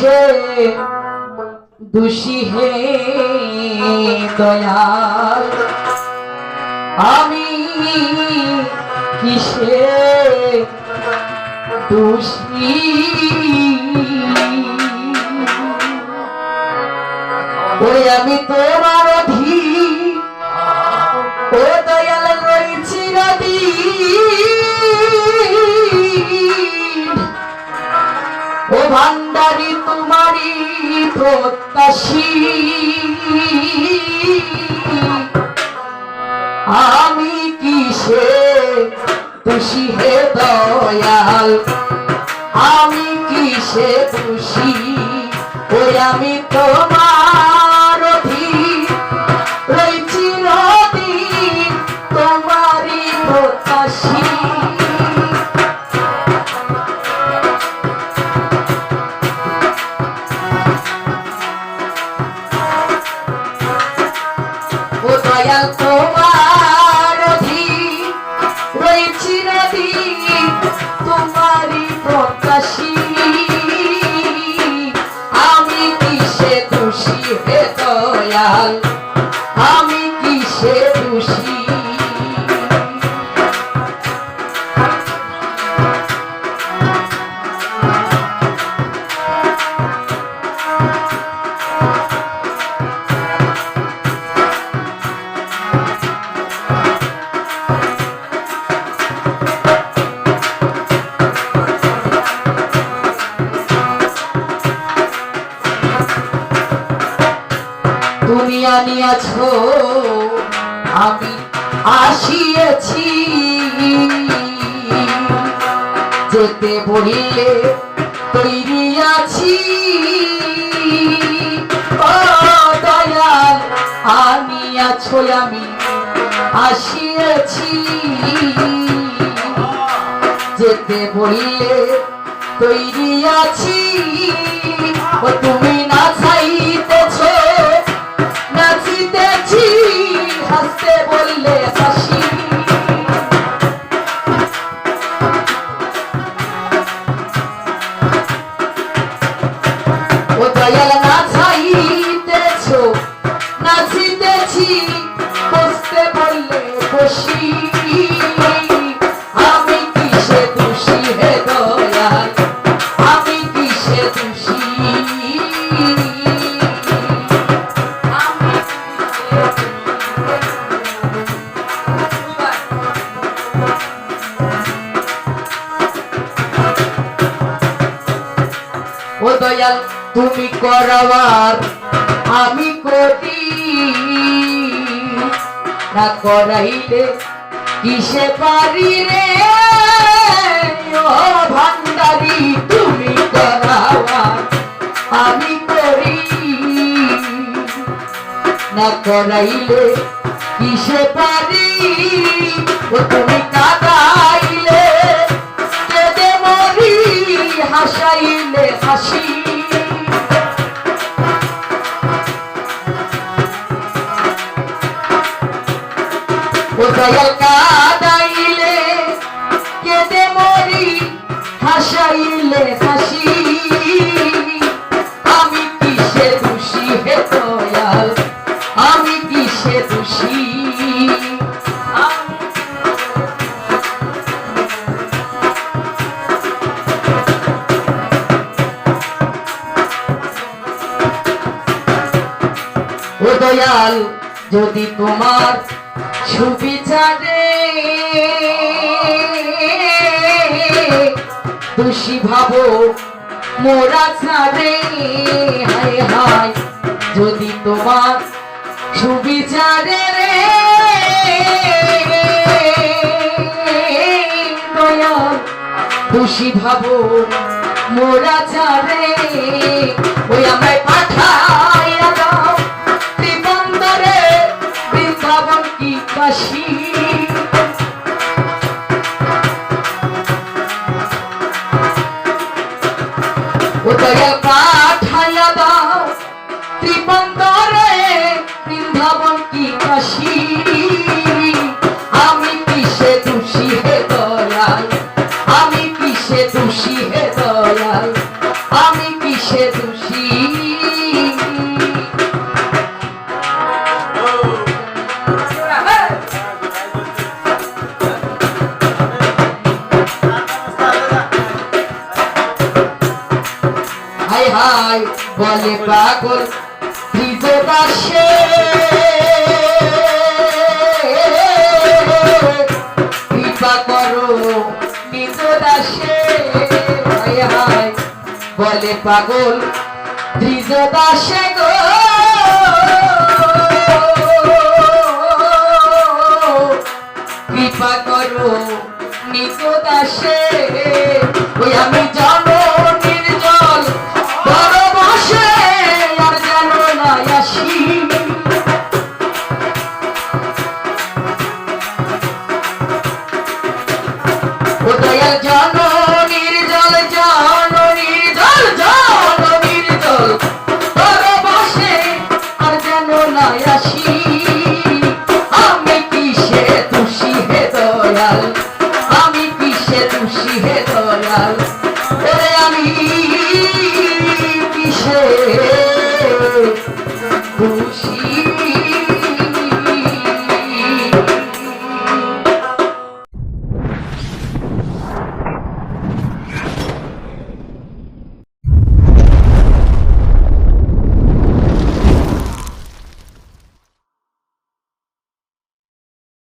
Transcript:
কিসে দোষী হে দয়াল। আমি কিসে দোষী? ওরে আমি তোমার তোমারি প্রত্যাশী। আমি কিসে খুশি হে দয়াল? আমি কিসে খুশি? ওই আমি তোমার দয়াল তুমি আনিয়াছ আমি আসিয়েছি। যেতে বলিলে তৈরি আছি ও আমি আসিয়েছি। যেতে বলিলে তৈরি আছি ও তুমি দয়াল, তুমি করাবার। আমি করি। না করাইলে কিসে পারি রে? ভান্ডারি, তুমি করাবার। আমি করি। না করাইলে কিসে পারি? ও তুমি কাদাইলে, কেঁদে মরি, হাসাইলে হাসি। হাসাইলে হাসি আমি কিসে দোষী হে দয়াল? আমি কিসে দোষী ও দয়াল, যদি তোমার সুবিচারে দোষী ভাবো, মোরা ছাড়ে হায় হায়। যদি তোমার সুবিচারে রে খুশি ভাবো, মোরা ছাড়ে ওই আমায় পাঠাইয়া দয়াল আমি কিসে দোষী? হাই হাই বলে পাগল দিতে পাশে বলে পাগল দাসে গো। কৃপা করো নিকদাসে ওই আমি যাব নির্জল বড় আর জানো না আসি।